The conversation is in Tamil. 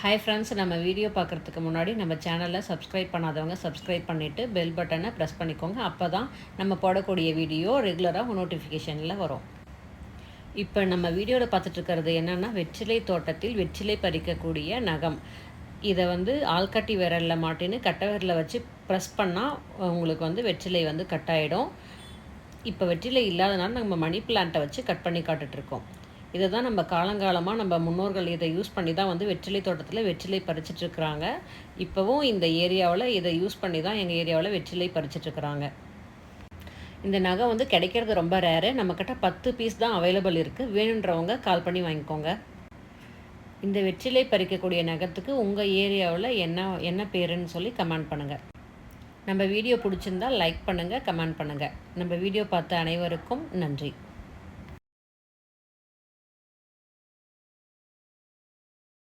ஹாய் ஃப்ரெண்ட்ஸ் நம்ம வீடியோ பார்க்குறதுக்கு முன்னாடி நம்ம சேனலை சப்ஸ்கிரைப் பண்ணாதவங்க சப்ஸ்கிரைப் பண்ணிவிட்டு பெல் பட்டனை ப்ரெஸ் பண்ணிக்கோங்க. அப்போ தான் நம்ம போடக்கூடிய வீடியோ ரெகுலராக நோட்டிஃபிகேஷனில் வரும். இப்போ நம்ம வீடியோவில் பார்த்துட்ருக்கிறது என்னென்னா வெற்றிலை தோட்டத்தில் வெற்றிலை பறிக்கக்கூடிய நகம். இதை வந்து ஆள்கட்டி விரலில் மாட்டின்னு கட்டை விரலில் வச்சு ப்ரெஸ் பண்ணால் உங்களுக்கு வந்து வெற்றிலை வந்து கட் ஆகிடும் இப்போ வெற்றிலை இல்லாதனால நம்ம மணி பிளான்ட்டை வச்சு கட் பண்ணி காட்டுட்ருக்கோம் இதை தான் நம்ம காலங்காலமாக நம்ம முன்னோர்கள் இதை யூஸ் பண்ணி தான் வந்து வெற்றிலை தோட்டத்தில் வெற்றிலை பறிச்சிட்ருக்குறாங்க. இப்போவும் இந்த ஏரியாவில் இதை யூஸ் பண்ணி தான் எங்கள் ஏரியாவில் வெற்றிலை பறிச்சிட்ருக்குறாங்க. இந்த நகை வந்து கிடைக்கிறது ரொம்ப ரேரு. நம்மக்கிட்ட பத்து பீஸ் தான் அவைலபிள் இருக்குது வேணுன்றவங்க கால் பண்ணி வாங்கிக்கோங்க. இந்த வெற்றிலை பறிக்கக்கூடிய நகத்துக்கு உங்கள் ஏரியாவில் என்ன என்ன பேருன்னு சொல்லி கமெண்ட் பண்ணுங்கள் நம்ம வீடியோ பிடிச்சிருந்தா லைக் பண்ணுங்கள் கமெண்ட் பண்ணுங்கள் நம்ம வீடியோ பார்த்த அனைவருக்கும் நன்றி.